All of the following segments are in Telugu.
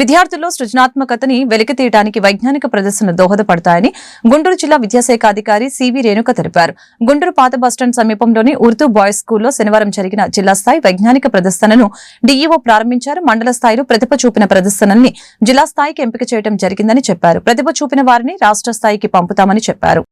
విద్యార్థుల్లో సృజనాత్మకతని వెలికితీయడానికి వైజ్ఞానిక ప్రదర్శన దోహదపడతాయని గుంటూరు జిల్లా విద్యాశాఖ అధికారి సివి రేణుక తెలిపారు. గుంటూరు పాత బస్టాండ్ సమీపంలోని ఉర్దూ బాయ్స్ స్కూల్లో శనివారం జరిగిన జిల్లా స్థాయి వైజ్ఞానిక ప్రదర్శనను డీఈఓ ప్రారంభించారు. మండల స్థాయిలో ప్రతిభ చూపిన ప్రదర్శనల్ని జిల్లా స్థాయికి ఎంపిక చేయడం జరిగిందని చెప్పారు. ప్రతిభ చూపిన వారిని రాష్ట్ర స్థాయికి పంపుతామని చెప్పారు.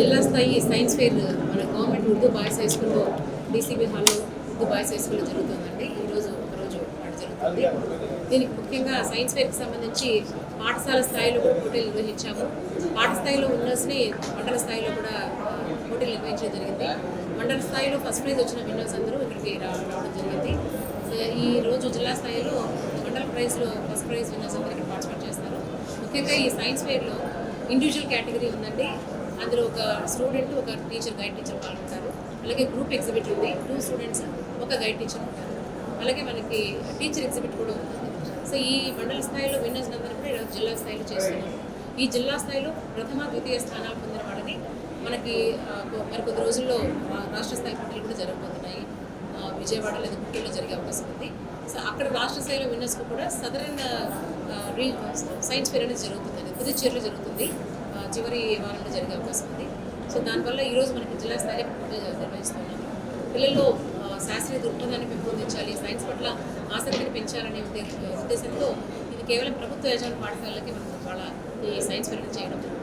జిల్లా స్థాయి సైన్స్ మన గవర్నమెంట్ ఉర్దూ బాయ్స్ హై స్కూల్లో డీసీబీ హాల్లో ఉర్దూ బాయ్స్ హై స్కూల్లో జరుగుతుందండి. ఈరోజు ఒకరోజు పాటు జరుగుతుంది. దీనికి ముఖ్యంగా సైన్స్ ఫేర్కి సంబంధించి పాఠశాల స్థాయిలో కూడా పోటీలు నిర్వహించాము. పాఠ స్థాయిలో విన్నర్స్ని మండల స్థాయిలో కూడా పోటీలు నిర్వహించడం జరిగింది. మండల స్థాయిలో ఫస్ట్ ప్రైజ్ వచ్చిన విన్నర్స్ అందరూ ఇక్కడికి రా- రావడం జరిగింది. ఈ రోజు జిల్లా స్థాయిలో మండల ప్రైజ్లో ఫస్ట్ ప్రైజ్ విన్నర్స్ అందరూ ఇక్కడ పార్టిసిపేట్ చేస్తారు. ముఖ్యంగా ఈ సైన్స్ ఫేర్లో ఇండివిజువల్ కేటగిరీ ఉందండి. అందులో ఒక స్టూడెంట్ ఒక టీచర్ గైడ్ టీచర్ పాల్గొంటారు. అలాగే గ్రూప్ ఎగ్జిబిట్ ఉంది. టూ స్టూడెంట్స్ ఒక గైడ్ టీచర్ ఉంటారు. అలాగే మనకి టీచర్ ఎగ్జిబిట్ కూడా ఉంటుంది. సో ఈ మండల స్థాయిలో విన్నర్స్ అందరూ కూడా ఈరోజు జిల్లా స్థాయిలో చేస్తున్నాం. ఈ జిల్లా స్థాయిలో ప్రథమ ద్వితీయ స్థానాలు పొందిన వాళ్ళని మనకి ఆ, కొ- మరి కొద్ది రోజుల్లో రాష్ట్ర స్థాయి పోటీలు కూడా జరగబోతున్నాయి. విజయవాడ లేదా గుంటూరులో జరిగే అవకాశం ఉంది. సో అక్కడ రాష్ట్ర స్థాయిలో విన్నర్స్కి కూడా సదరన్ రీ సైన్స్ ఫెయిర్ అనేది జరుగుతుంది పుదుచ్చేరిలో జరుగుతుంది. చివరి వారంలో జరిగే అవకాశం ఉంది. సో దానివల్ల ఈరోజు మనకి జిల్లా స్థాయిలో పోటీలు నిర్వహిస్తున్నాము పిల్లల్లో శాస్త్రీయ దృక్పథాన్ని పెంపొందించాలి సైన్స్ పట్ల ఆసక్తిని పెంచాలనే ఉద్దేశంతో ఇది కేవలం ప్రభుత్వ యజమాని పాఠశాలలకి మనం వాళ్ళ ఈ సైన్స్ ఫెయిర్ చేయడం. జరుగుతుంది